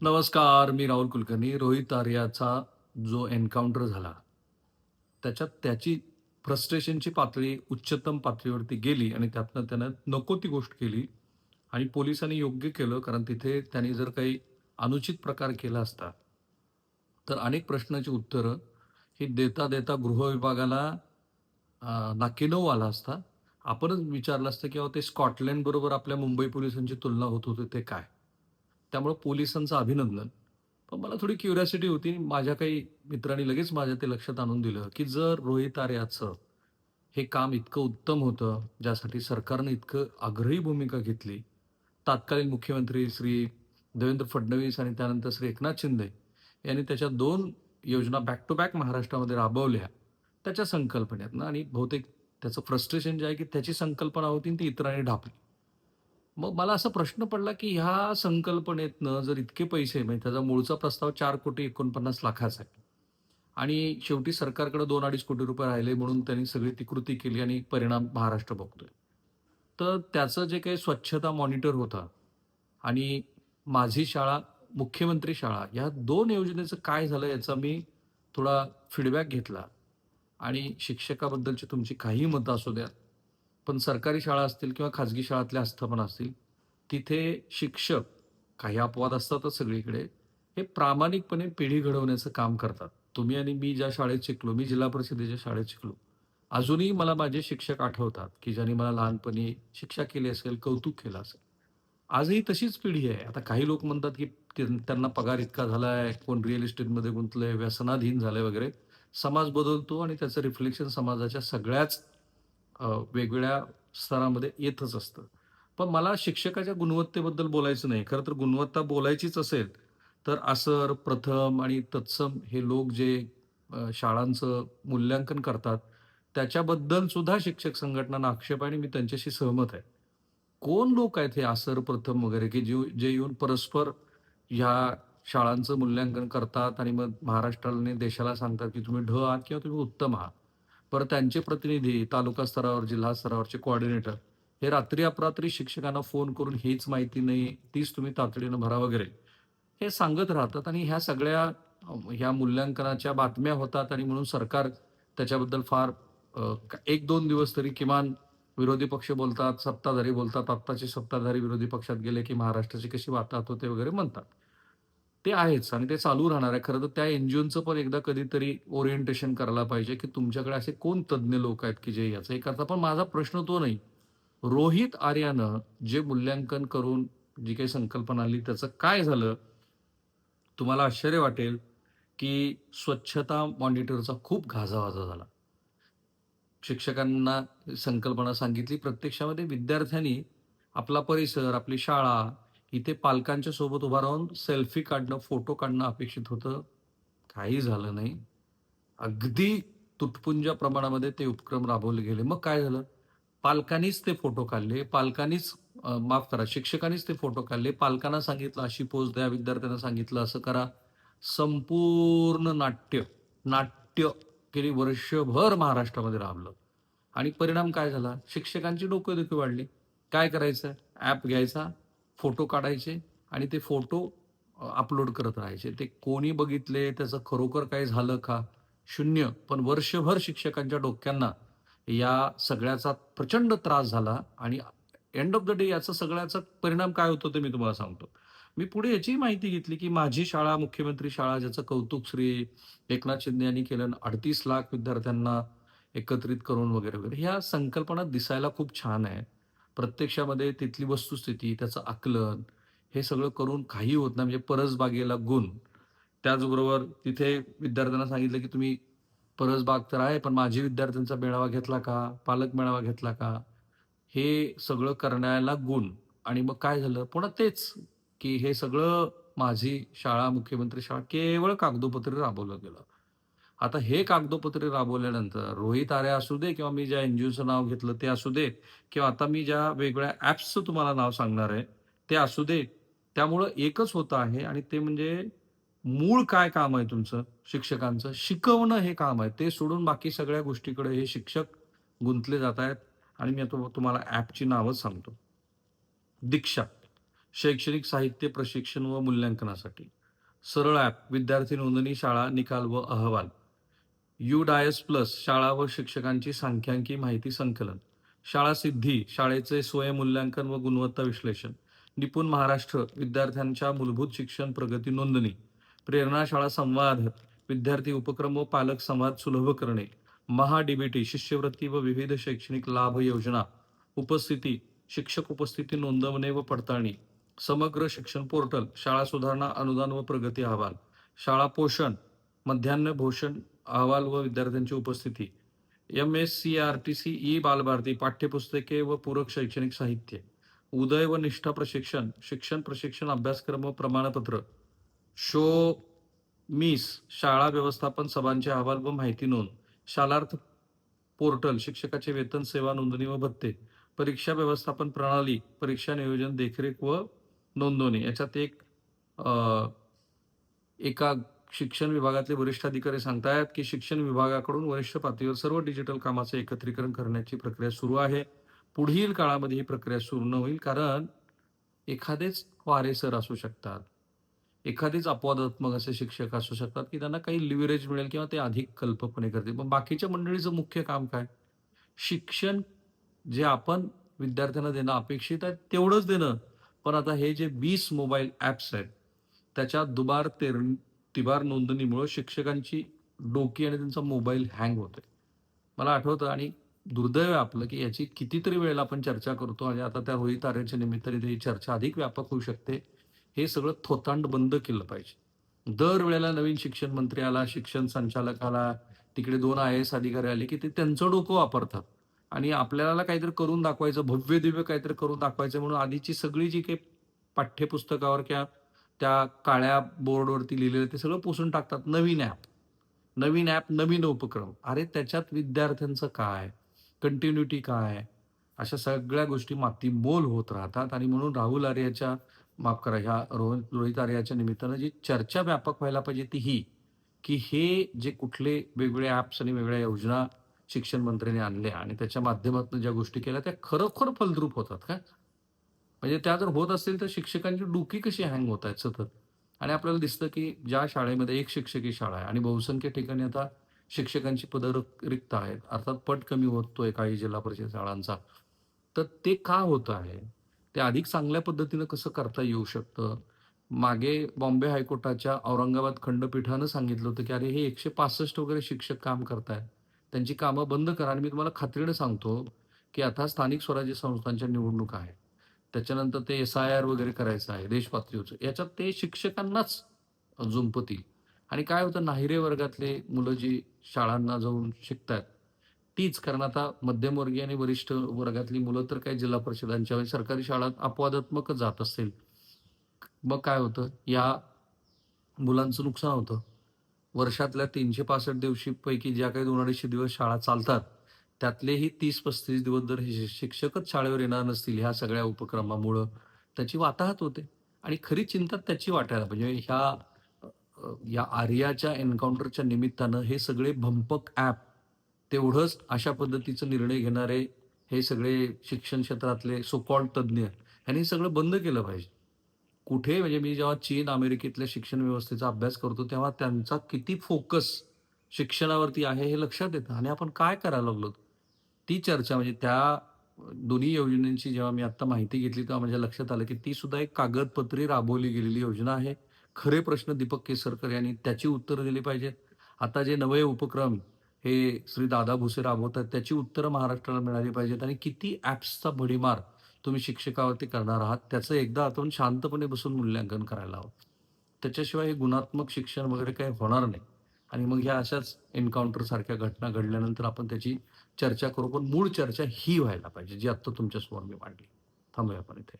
नमस्कार मी राहुल कुलकर्णी. रोहित आर्याचा जो एन्काउंटर झाला त्याच्यात त्याची फ्रस्ट्रेशनची पातळी उच्चतम पातळीवरती गेली आणि त्यातनं त्यानं नको ती गोष्ट केली आणि पोलिसांनी योग्य केलं कारण तिथे त्यांनी जर काही अनुचित प्रकार केला असता तर अनेक प्रश्नाची उत्तरं ही देता देता गृह विभागाला आला असता. आपणच विचारलं असतं की ते स्कॉटलँडबरोबर आपल्या मुंबई पोलिसांची तुलना होत होती ते काय? त्यामुळं पोलिसांचं अभिनंदन. पण मला थोडी क्युरियासिटी होती. माझ्या काही मित्रांनी लगेच माझ्या ते लक्षात आणून दिलं की जर रोहित आर्याचं हे काम इतकं उत्तम होतं ज्यासाठी सरकारनं इतकं आग्रही भूमिका घेतली तत्कालीन मुख्यमंत्री श्री देवेंद्र फडणवीस आणि त्यानंतर श्री एकनाथ शिंदे यांनी त्याच्या दोन योजना बॅक टू बॅक महाराष्ट्रामध्ये राबवल्या त्याच्या संकल्पनेतनं आणि बहुतेक त्याचं फ्रस्ट्रेशन जे आहे की त्याची संकल्पना होती ती इतरांनी ढापली. मग मला असा प्रश्न पडला की ह्या संकल्पनेतनं जर इतके पैसे म्हणजे त्याचा मूळचा प्रस्ताव चार कोटी एकोणपन्नास लाखाचा आहे आणि शेवटी सरकारकडे दोन अडीच कोटी रुपये राहिले म्हणून त्यांनी सगळी ती कृती केली आणि परिणाम महाराष्ट्र बघतोय. तर त्याचं जे काही स्वच्छता मॉनिटर होता आणि माझी शाळा मुख्यमंत्री शाळा या दोन योजनेचं काय झालं याचा मी थोडा फीडबॅक घेतला. आणि शिक्षकाबद्दलची तुमची काही मतं असू द्यात. पण सरकारी शाळा असतील किंवा खाजगी शाळातल्या आस्थापना असतील तिथे शिक्षक काही अपवाद असतातच सगळीकडे हे प्रामाणिकपणे पिढी घडवण्याचं काम करतात. तुम्ही आणि मी ज्या शाळेत शिकलो मी जिल्हा परिषदेच्या शाळेत शिकलो अजूनही मला माझे शिक्षक आठवतात की ज्यांनी मला लहानपणी शिक्षा केली असेल कौतुक केलं असेल. आजही तशीच पिढी आहे. आता काही लोक म्हणतात की त्यांना पगार इतका झाला आहे कोण रिअल इस्टेटमध्ये गुंतलंय व्यसनाधीन झालंय वगैरे. समाज बदलतो आणि त्याचं रिफ्लेक्शन समाजाच्या सगळ्याच वेगवेगळ्या स्तरामध्ये येतच असतं. पण मला शिक्षकाच्या गुणवत्तेबद्दल बोलायचं नाही. खरं तर गुणवत्ता बोलायचीच असेल तर असर प्रथम आणि तत्सम हे लोक जे शाळांचं मूल्यांकन करतात त्याच्याबद्दल सुद्धा शिक्षक संघटनांना आक्षेप आहे आणि मी त्यांच्याशी सहमत आहे. कोण लोक आहेत हे आसर प्रथम वगैरे की जे जे येऊन परस्पर ह्या शाळांचं मूल्यांकन करतात आणि मग महाराष्ट्राने देशाला सांगतात की तुम्ही ढ आहात किंवा तुम्ही उत्तम आहात? परत त्यांचे प्रतिनिधी तालुका स्तरावर जिल्हा स्तरावरचे कोऑर्डिनेटर हे रात्री अपरात्री शिक्षकांना फोन करून हीच माहिती नाही तीच तुम्ही तातडीनं भरा वगैरे हे सांगत राहतात आणि ह्या सगळ्या ह्या मूल्यांकनाच्या बातम्या होतात आणि म्हणून सरकार त्याच्याबद्दल फार एक दोन दिवस तरी किमान विरोधी पक्ष बोलतात सत्ताधारी बोलतात आत्ताचे सत्ताधारी विरोधी पक्षात गेले की महाराष्ट्राची कशी वाताहत होते वगैरे म्हणतात. ते आहेच आणि ते चालू राहणार आहे. खरं तर त्या एनजीओचं पण एकदा कधीतरी ओरिएंटेशन करायला पाहिजे की तुमच्याकडे असे कोण तज्ज्ञ लोक आहेत की जे याचं हे करतात. पण माझा प्रश्न तो नाही. रोहित आर्यानं जे मूल्यांकन करून जी काही संकल्पना आली त्याचं काय झालं? तुम्हाला आश्चर्य वाटेल की स्वच्छता मॉनिटरचा खूप घाजावाजा झाला. शिक्षकांना संकल्पना सांगितली. प्रत्यक्षामध्ये विद्यार्थ्यांनी आपला परिसर आपली शाळा इथे पालकांच्या सोबत उभा राहून सेल्फी काढणं फोटो काढणं अपेक्षित होतं. काही झालं नाही. अगदी तुटपुंजा प्रमाणामध्ये ते उपक्रम राबवले गेले. मग काय झालं? पालकांनीच ते फोटो काढले. पालकांनीच माफ करा शिक्षकांनीच ते फोटो काढले. पालकांना सांगितलं अशी पोच द्या विद्यार्थ्यांना सांगितलं असं करा. संपूर्ण नाट्य नाट्य गेली वर्षभर महाराष्ट्रामध्ये राबलं. आणि परिणाम काय झाला? शिक्षकांची डोकं दुखी वाढली. काय करायचं? ॲप घ्यायचा. फोटो काढायचे आणि ते फोटो अपलोड करत राहायचे. ते कोणी बघितले त्याचं खरोखर काय झालं का? शून्य. पण वर्षभर शिक्षकांच्या डोक्यांना या सगळ्याचा प्रचंड त्रास झाला आणि एंड ऑफ द डे याचा सगळ्याचा परिणाम काय होतो ते मी तुम्हाला सांगतो. मी पुढे याची माहिती घेतली की माझी शाळा मुख्यमंत्री शाळा ज्याचं कौतुक श्री एकनाथ शिंदे यांनी केलं अडतीस लाख विद्यार्थ्यांना एकत्रित करून वगैरे वगैरे ह्या संकल्पना दिसायला खूप छान आहे. प्रत्यक्षामध्ये तिथली वस्तुस्थिती त्याचं आकलन हे सगळं करून काही होत नाही. म्हणजे परसबागेला गुण. त्याचबरोबर तिथे विद्यार्थ्यांना सांगितलं की तुम्ही परसबाग तर आहे पण माझी विद्यार्थ्यांचा मेळावा घेतला का? पालक मेळावा घेतला का? हे सगळं करण्याला गुण. आणि मग काय झालं? पुन्हा तेच की हे सगळं माझी शाळा मुख्यमंत्री शाळा केवळ कागदोपत्री राबवलं गेलं. आता हे कागदोपत्रे राबवल्यानंतर रोहित आर्या असू दे किंवा मी ज्या एनजीओचं नाव घेतलं ते असू दे किंवा आता मी ज्या वेगवेगळ्या ॲप्सचं तुम्हाला नाव सांगणार आहे ते असू दे. त्यामुळं एकच होतं आहे आणि ते म्हणजे मूळ काय काम आहे तुमचं शिक्षकांचं? शिकवणं हे काम आहे. ते सोडून बाकी सगळ्या गोष्टीकडे हे शिक्षक गुंतले जात आहेत आणि मी आता तुम्हाला ॲपची नावच सांगतो. दीक्षा शैक्षणिक साहित्य प्रशिक्षण व मूल्यांकनासाठी. सरळ ॲप विद्यार्थी नोंदणी शाळा निकाल व अहवाल. यू डायस प्लस शाळा व शिक्षकांची सांख्यांकी माहिती संकलन. शाळा सिद्धी शाळेचे स्वयंमूल्यांकन व गुणवत्ता विश्लेषण. निपुण महाराष्ट्र विद्यार्थ्यांच्या मूलभूत शिक्षण प्रगती नोंदणी. प्रेरणा शाळा संवाद विद्यार्थी उपक्रम व पालक संवाद सुलभ करणे. महा डीबीटी शिष्यवृत्ती व विविध शैक्षणिक लाभ योजना. उपस्थिती शिक्षक उपस्थिती नोंदवणे व पडताळणी. समग्र शिक्षण पोर्टल शाळा सुधारणा अनुदान व प्रगती अहवाल. शाळा पोषण मध्यान्ह भोषण अहवाल व विद्यार्थ्यांची उपस्थिती. M S C R T C E Balbharati पाठ्यपुस्तके व पूरक शैक्षणिक साहित्य. उदय व निष्ठा प्रशिक्षण शिक्षण प्रशिक्षण अभ्यासक्रम व प्रमाणपत्र. शो मिस शाळा व्यवस्थापन सभांचे अहवाल व माहिती नोंद. शालार्थ पोर्टल शिक्षकाचे वेतन सेवा नोंदणी व भत्ते. परीक्षा व्यवस्थापन प्रणाली परीक्षा नियोजन देखरेख व नोंदवणी याच्यात एक एका शिक्षण विभागातले वरिष्ठ अधिकारी सांगतायत की शिक्षण विभागाकडून वरिष्ठ पातळीवर सर्व डिजिटल कामाचे एकत्रीकरण करण्याची प्रक्रिया सुरू आहे. पुढील काळामध्ये ही प्रक्रिया सुरू न होईल कारण एखादेच वारेसर असू शकतात. एखादेच अपवादात्मक असे शिक्षक असू शकतात की त्यांना काही लिव्हरेज मिळेल किंवा ते अधिक कल्पपणे करतील. पण बाकीच्या मंडळीचं मुख्य काम काय? शिक्षण जे आपण विद्यार्थ्यांना देणं अपेक्षित आहे तेवढंच देणं. पण आता हे जे वीस मोबाईल ॲप्स आहेत त्याच्या दुबार तेर तिबार नोंदणीमुळं शिक्षकांची डोकी आणि त्यांचा मोबाईल हँग होतोय. मला आठवतं आणि दुर्दैव आपलं की याची कितीतरी वेळेला आपण चर्चा करतो आणि आता त्या रोहित आर्याच्या निमित्ताने ही चर्चा अधिक व्यापक होऊ शकते. हे सगळं थोतांड बंद केलं पाहिजे. दर वेळेला नवीन शिक्षण मंत्री आला शिक्षण संचालक आला तिकडे दोन आय एस अधिकारी आले की ते त्यांचं डोकं वापरतात. आणि आपल्याला काहीतरी करून दाखवायचं भव्य दिव्य काहीतरी करून दाखवायचं म्हणून आधीची सगळी जी काही पाठ्यपुस्तकावर किंवा त्या काळ्या बोर्डवरती लिहिलेलं ते सगळं पुसून टाकतात. नवीन ॲप नवीन ॲप नवीन उपक्रम. अरे त्याच्यात विद्यार्थ्यांचं काय? कंटिन्युटी काय? अशा सगळ्या गोष्टी मातीमोल होत राहतात. आणि म्हणून राहुल आर्याच्या माफ करा ह्या रोहित रोहित आर्याच्या निमित्तानं जी चर्चा व्यापक व्हायला पाहिजे ती ही की हे जे कुठले वेगवेगळे ॲप्स आणि वेगळ्या योजना शिक्षण मंत्र्यांनी आणल्या आणि त्याच्या माध्यमातून ज्या गोष्टी केल्या त्या खरोखर फलद्रूप होतात का? म्हणजे त्या जर होत असतील तर शिक्षकांची डुकी कशी हँग होत आहेत सतत? आणि आपल्याला दिसतं की ज्या शाळेमध्ये एक शिक्षकी शाळा आहे आणि बहुसंख्य ठिकाणी आता शिक्षकांची पदं रिक्त आहेत अर्थात पट कमी होतोय काही जिल्हा परिषद शाळांचा. तर ते का होत आहे? ते अधिक चांगल्या पद्धतीनं कसं करता येऊ शकतं? मागे बॉम्बे हायकोर्टाच्या औरंगाबाद खंडपीठानं सांगितलं होतं की अरे हे एकशे पासष्ट वगैरे शिक्षक काम करतायत. त्यांची कामं बंद करा आणि मी तुम्हाला खात्रीनं सांगतो की आता स्थानिक स्वराज्य संस्थांच्या निवडणुका आहेत. त्याच्यानंतर ते एस आय आर वगैरे करायचं आहे देशपातळीवरचं. याच्यात ते शिक्षकांनाच झुंपतील आणि काय होतं नाहिरे वर्गातले मुलं जी शाळांना जाऊन शिकतात तीच कारण आता मध्यमवर्गीय आणि वरिष्ठ वर्गातली मुलं तर काही जिल्हा परिषदांच्या सरकारी शाळात अपवादात्मकच जात असेल मग काय होतं या मुलांचं नुकसान होतं. वर्षातल्या तीनशे पासष्ट दिवशीपैकी ज्या काही दोन अडीचशे दिवस शाळा चालतात त्यातलेही तीस पस्तीस दिवस जर हे शिक्षकच शाळेवर येणार नसतील ह्या सगळ्या उपक्रमामुळं त्याची वाताहत होते. आणि खरी चिंता त्याची वाटायला म्हणजे ह्या या आर्याच्या एन्काउंटरच्या निमित्तानं हे सगळे भंपक ॲप तेवढंच अशा पद्धतीचं निर्णय घेणारे हे सगळे शिक्षण क्षेत्रातले सोकॉल तज्ज्ञ ह्यांनी सगळं बंद केलं पाहिजे. कुठे म्हणजे मी जेव्हा चीन अमेरिकेतल्या शिक्षण व्यवस्थेचा अभ्यास करतो तेव्हा त्यांचा किती फोकस शिक्षणावरती आहे हे लक्षात येतं. आणि आपण काय करायला लागलो ती चर्चा म्हणजे त्या दोन्ही योजनांची जेव्हा मी आत्ता माहिती घेतली तेव्हा माझ्या लक्षात आलं की ती सुद्धा एक कागदपत्री राबवली गेलेली योजना आहे. खरे प्रश्न दीपक केसरकर यांनी त्याची उत्तरं दिली पाहिजेत. आता जे नवे उपक्रम हे श्री दादा भुसे राबवतात त्याची उत्तरं महाराष्ट्राला मिळाली पाहिजेत. आणि किती ॲप्सचा भडीमार तुम्ही शिक्षकावरती करणार आहात त्याचं एकदा आपण शांतपणे बसून मूल्यांकन करायला हवं. त्याच्याशिवाय हे गुणात्मक शिक्षण वगैरे काही होणार नाही. आणि मग ह्या अशाच एन्काउंटर सारख्या घटना घडल्यानंतर आपण त्याची चर्चा करू पण मूळ चर्चा ही व्हायला पाहिजे जी आत्ता तुमच्यासमोर मी मांडली. थांबूया आपण इथे